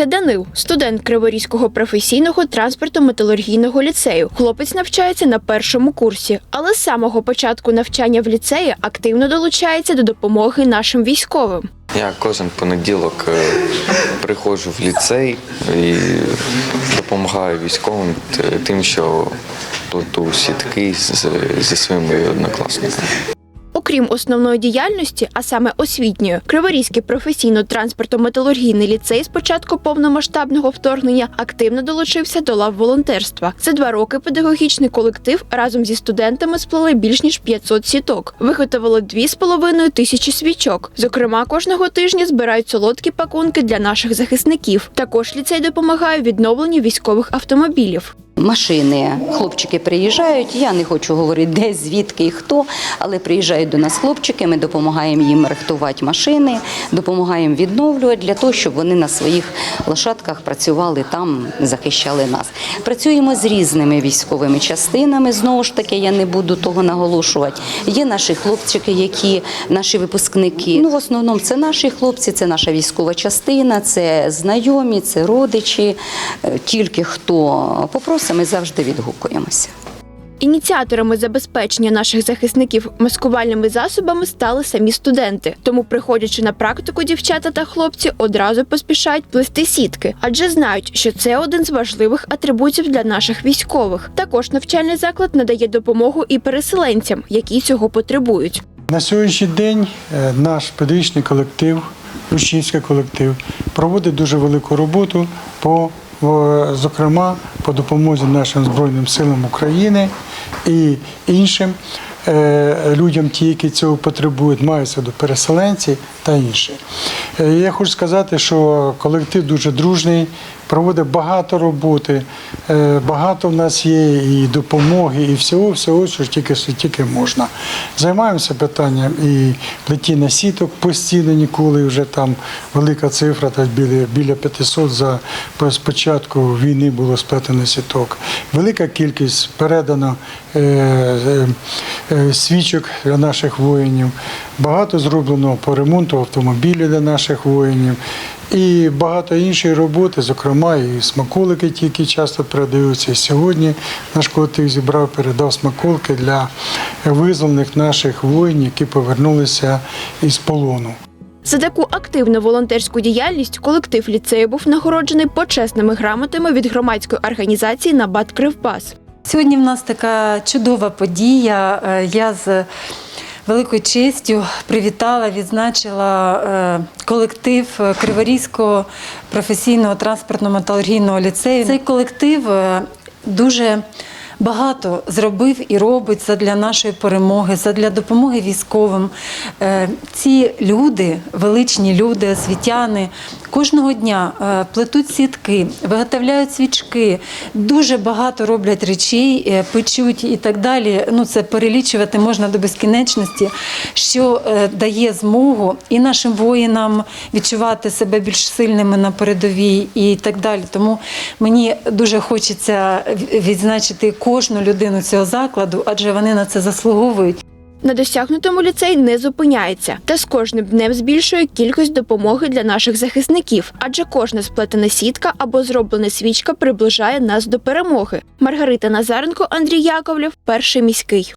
Це Данил, студент Криворізького професійного транспортно-металургійного ліцею. Хлопець навчається на першому курсі, але з самого початку навчання в ліцеї активно долучається до допомоги нашим військовим. Я кожен понеділок е, приходжу в ліцей і допомагаю військовим тим, що плету сітки зі своїми однокласниками. Окрім основної діяльності, а саме освітньої, Криворізький професійно-транспортно-металургійний ліцей з початку повномасштабного вторгнення активно долучився до лав волонтерства. За два роки педагогічний колектив разом зі студентами сплели більш ніж 500 сіток, виготовили 2,5 тисячі свічок. Зокрема, кожного тижня збирають солодкі пакунки для наших захисників. Також ліцей допомагає відновленню військових автомобілів. Машини, хлопчики приїжджають. Я не хочу говорити, де, звідки і хто, але приїжджають до нас хлопчики. Ми допомагаємо їм рихтувати машини, допомагаємо відновлювати для того, щоб вони на своїх лошадках працювали там, захищали нас. Працюємо з різними військовими частинами. Знову ж таки, я не буду того наголошувати. Є наші хлопчики, які наші випускники. Ну, в основному це наші хлопці, це наша військова частина, це знайомі, це родичі. Е, Тільки хто попросить, ми завжди відгукуємося. Ініціаторами забезпечення наших захисників маскувальними засобами стали самі студенти. Тому, приходячи на практику, дівчата та хлопці одразу поспішають плести сітки, адже знають, що це один з важливих атрибутів для наших військових. Також навчальний заклад надає допомогу і переселенцям, які цього потребують. На сьогоднішній день е, наш педагогічний колектив, учнівський колектив проводить дуже велику роботу по зокрема по допомозі нашим Збройним силам України і іншим е, людям, ті, які цього потребують, маються до переселенці та інші. Е, Я хочу сказати, що колектив дуже дружний, проводить багато роботи, багато в нас є і допомоги, і всього, всього, що тільки, що тільки можна. Займаємося питанням і плетіння сіток постійно ніколи вже там велика цифра, та біля, біля 500 за початку війни було сплетено сіток. Велика кількість передано е, е, е, свічок для наших воїнів. Багато зроблено по ремонту автомобілів для наших воїнів. І багато іншої роботи, зокрема, і смаколики, ті, які часто передаються. Сьогодні наш колектив зібрав, передав смаколики для визволених наших воїнів, які повернулися із полону. За таку активну волонтерську діяльність колектив ліцею був нагороджений почесними грамотами від громадської організації Набат Кривбас. Сьогодні в нас така чудова подія. Е, Я з великою честю привітала, відзначила е, колектив е, Криворізького професійного транспортно-металургійного ліцею. Цей колектив дуже багато зробив і робить задля нашої перемоги, задля допомоги військовим. Е, Ці люди, величні люди, освітяни, кожного дня е, плетуть сітки, виготовляють свічки, дуже багато роблять речей, е, печуть і так далі. Ну це перелічувати можна до безкінечності, що дає змогу і нашим воїнам відчувати себе більш сильними на передовій і так далі. Тому мені дуже хочеться відзначити кожну людину цього закладу, адже вони на це заслуговують. На досягнутому ліцей не зупиняється та з кожним днем збільшує кількість допомоги для наших захисників, адже кожна сплетена сітка або зроблена свічка приближає нас до перемоги. Маргарита Назаренко, Андрій Яковлєв, перший міський.